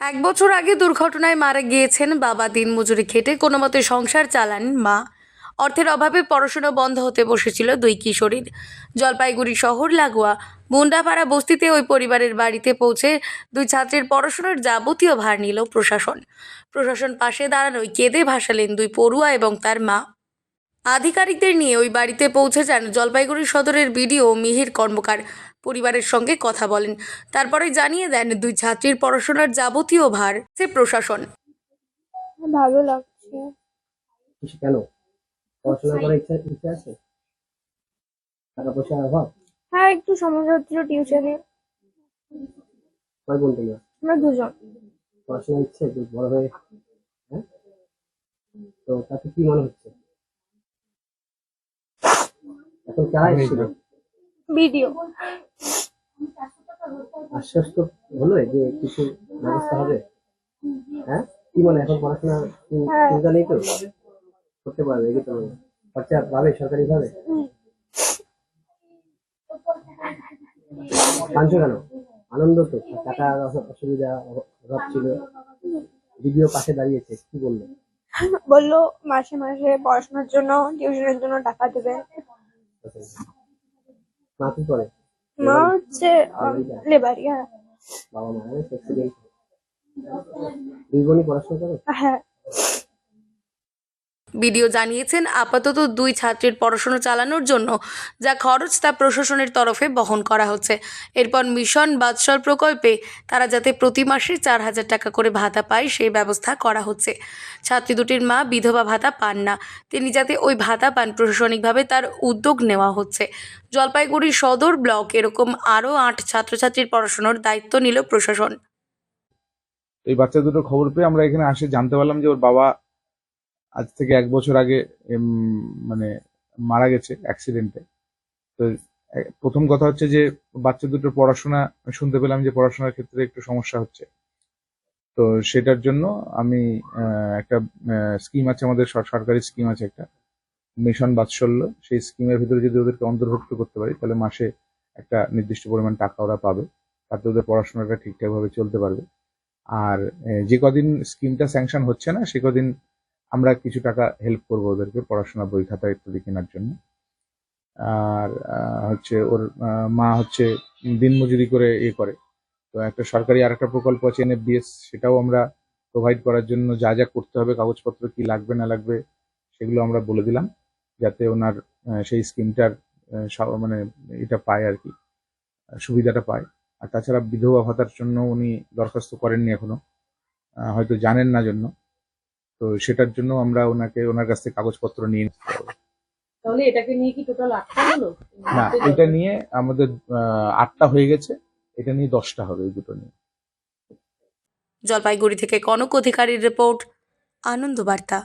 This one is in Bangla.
এক বছর আগে দুর্ঘটনায় মারা গিয়েছেন বাবা দিনমজুরি খেটে, কোনো মতে সংসার চালান মা। অর্থের অভাবে পড়াশোনা বন্ধ হতে বসেছিল দুই কিশোরীর। জলপাইগুড়ি শহর লাগোয়া, মুন্ডাপাড়া বস্তিতে ওই পরিবারের বাড়িতে পৌঁছে দুই ছাত্রের পড়াশোনার যাবতীয় ভার নিল প্রশাসন। প্রশাসন পাশে দাঁড়ানোয় কেঁদে ভাসালেন দুই পড়ুয়া এবং তার মা। আধিকারিকদের নিয়ে ওই বাড়িতে পৌঁছে যান জলপাইগুড়ি সদরের বিডিও মিহির কর্মকার। পরিবারের সঙ্গে কথা বলেন। তারপরে জানিয়ে দেন দুই ছাত্রীর পড়াশোনার যাবতীয় ভার সে প্রশাসন। ভালো লাগছে। কিছু কেন? পড়াশোনা করার ইচ্ছা ইচ্ছা আছে? টাকা পয়সার অভাব? হ্যাঁ একটু সমস্যা হচ্ছিল টিউশনে। কয় বোন তোমরা? আমরা দুজন। পড়াশোনার ইচ্ছে যে বড় হয়ে হ্যাঁ? তো তাতে কি মনে হচ্ছে? এখন কারা এসেছিল ভিডিও আশ্বস্ত হলো যে কিছু ব্যবস্থা হবে? হ্যাঁ? কি মনে এখন পড়াশোনা হ্যাঁ। চিন্তা নেই তো? করতে পারবে এগিয়ে তো খরচা পাবে সরকারি ভাবে কাঁদছো কেন? আনন্দ তো টাকা অসুবিধা অভাব ছিল। ভিডিও পাশে দাঁড়িয়েছে কি বলল? বলল মাসে মাসে পড়াশোনার জন্য টিউশনের জন্য টাকা দেবে। মা কি করে? মা হচ্ছে লেবারি হ্যাঁ বাবা মা দুই বোনই পড়াশোনা করে হ্যাঁ বিডিও জানিয়েছেন আপাতত দুই ছাত্রীর পড়াশুনো চালানোর জন্য যা খরচ তা প্রশাসনের তরফে বহন করা হচ্ছে। এরপর মিশন বাৎসল প্রকল্পে তারা যাতে প্রতি মাসে চার হাজার টাকা করে ভাতা পায় সেই ব্যবস্থা করা হচ্ছে। ছাত্রী দুটির মা বিধবা ভাতা পান না। তিনি যাতে ওই ভাতা পান, প্রশাসনিকভাবে তার উদ্যোগ নেওয়া হচ্ছে। জলপাইগুড়ি সদর ব্লক এরকম আরও আট ছাত্রছাত্রীর পড়াশোনার দায়িত্ব নিল প্রশাসন। এই বাচ্চা দুটোর খবর পেয়ে আমরা এখানে আসে, জানতে পারলাম যে ওর বাবা আজ থেকে এক বছর আগে মানে মারা গেছে অ্যাক্সিডেন্টে তো প্রথম কথা হচ্ছে যে, বাচ্চা দুটোর পড়াশোনা, শুনতে পেলাম যে পড়াশোনার ক্ষেত্রে একটু সমস্যা হচ্ছে। তো সেটার জন্য আমি একটা স্কিম আছে, আমাদের সরকারি স্কিম আছে একটা। মিশন বাৎসল্য, সেই স্কিমের ভিতরে যদি ওদেরকে অন্তর্ভুক্ত করতে পারি, তাহলে মাসে একটা নির্দিষ্ট পরিমাণ টাকা ওরা পাবে। তাতে ওদের পড়াশোনাটা ঠিকঠাকভাবে চলতে পারবে। আর যে কদিন স্কিমটা স্যাংশন হচ্ছে না, সে কদিন আমরা কিছু টাকা হেল্প করব ওদেরকে পড়াশোনা, বই খাতা ইত্যাদি কেনার জন্য। আর হচ্ছে ওর মা হচ্ছে দিনমজুরি করে ইয়ে করে। তো একটা সরকারি আর একটা প্রকল্প আছে এনএফবিএস সেটাও আমরা প্রোভাইড করার জন্য যা যা করতে হবে, কাগজপত্র কি লাগবে, না লাগবে, সেগুলো আমরা বলে দিলাম। যাতে ওনার সেই স্কিমটার মানে এটা পায় আর কি, সুবিধাটা পায়। আর তাছাড়া বিধবা ভাতার জন্য উনি দরখাস্ত করেননি এখনও। হয়তো জানেন না জন্য। তো সেটার জন্য আমরা ওনাকে ওনার কাছ থেকে কাগজপত্র নিয়ে নিতে পারব তাহলে এটাকে নিয়ে কি টোটাল আটটা হলো? না এটা নিয়ে আমাদের আহ, আটটা হয়ে গেছে। এটা নিয়ে দশটা হবে এই দুটো নিয়ে। জলপাইগুড়ি থেকে কনক অধিকারীর রিপোর্ট আনন্দ বার্তা